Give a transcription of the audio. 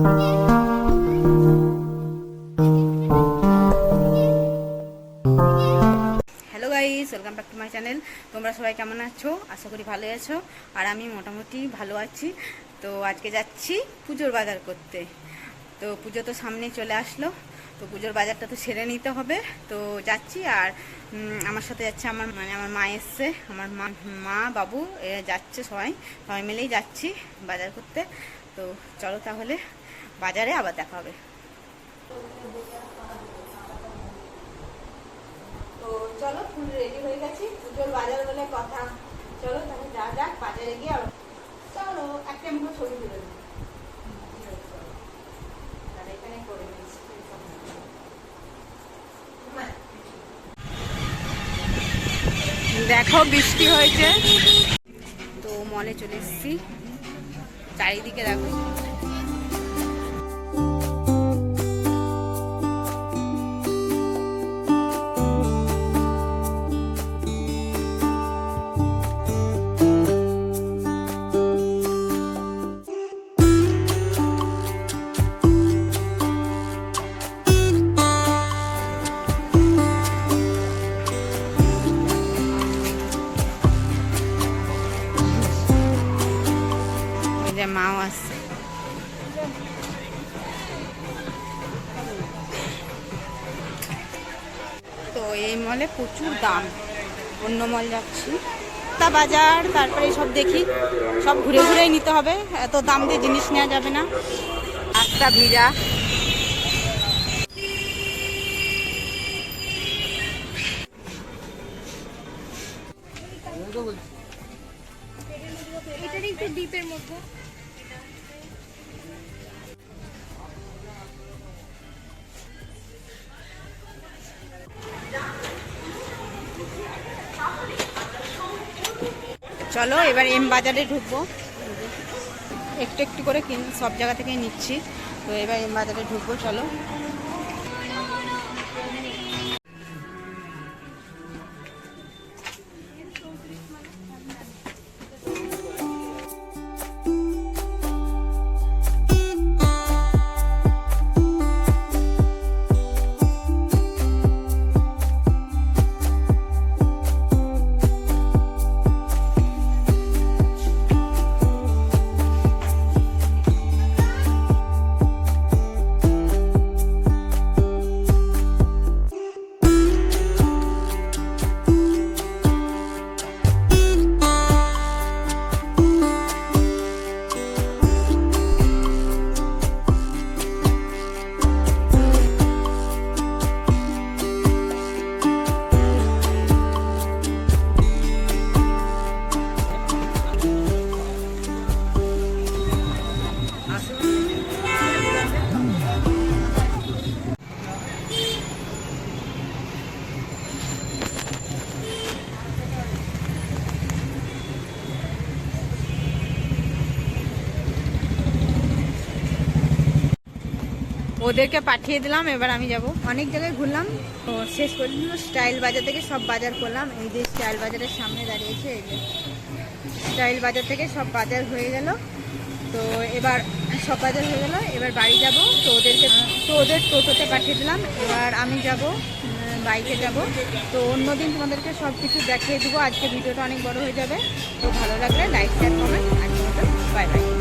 Hello guys welcome back to my channel তোমরা সবাই কেমন আছো? আশা করি ভালো আছো। আর আমি মোটামুটি ভালো আছি। তো আজকে যাচ্ছি পুজোর বাজার করতে। তো পুজো তো সামনে চলে আসলো। তো পুজোর বাজারটা তো সেরে নিতে হবে। তো যাচ্ছি আর আমার সাথে যাচ্ছে আমার মানে আমার মা এসছে। আমার মা মা, বাবু, এরা যাচ্ছে সবাই। সবাই মিলেই যাচ্ছি বাজার করতে। তো চলো তাহলে। বাজারে আবার দেখা হবে। তো চলো ফুল রেডি হয়ে গেছি। পুজোর বাজার বলে কথা। চলো তাহলে যা যাক বাজারে গিয়ে আবার চলো একটা মুখো ছবি তুলে দিই। এখানে করে নিচ্ছি। দেখো বৃষ্টি হয়েছে। তো মলে চলে এসেছি। চারিদিকে দেখো। যে মাও আসছে তো এই মলে প্রচুর দাম। অন্য মল যাচ্ছি। তা বাজার, তারপরে সব দেখি। সব ঘুরে ঘুরেই নিতে হবে। এত দাম দিয়ে জিনিস নেওয়া যাবে না। একটু ডিপের মধ্যে। চলো, এবার এম বাজারে ঢুকবো। একটু একটু করে কিন সব জায়গা থেকে নিচ্ছি। তো এবার এম বাজারে ঢুকবো, চলো। ওদেরকে পাঠিয়ে দিলাম, এবার আমি যাব। অনেক জায়গায় ঘুরলাম, তো শেষ পর্যন্ত স্টাইল বাজার থেকে সব বাজার করলাম। এই যে স্টাইল বাজারের সামনে দাঁড়িয়েছে, এই যে। স্টাইল বাজার থেকে সব বাজার হয়ে গেল। তো এবার সব বাজার হয়ে গেল, এবার বাড়ি যাব। তো ওদেরকে, তো ওদের টোটোতে পাঠিয়ে দিলাম। এবার আমি যাব বাইকে যাব। তো অন্যদিন তোমাদেরকে সব কিছু দেখিয়ে দেবো। আজকে ভিডিওটা অনেক বড় হয়ে যাবে। তো ভালো লাগলে লাইক শেয়ার কমেন্ট আজকে বাই বাই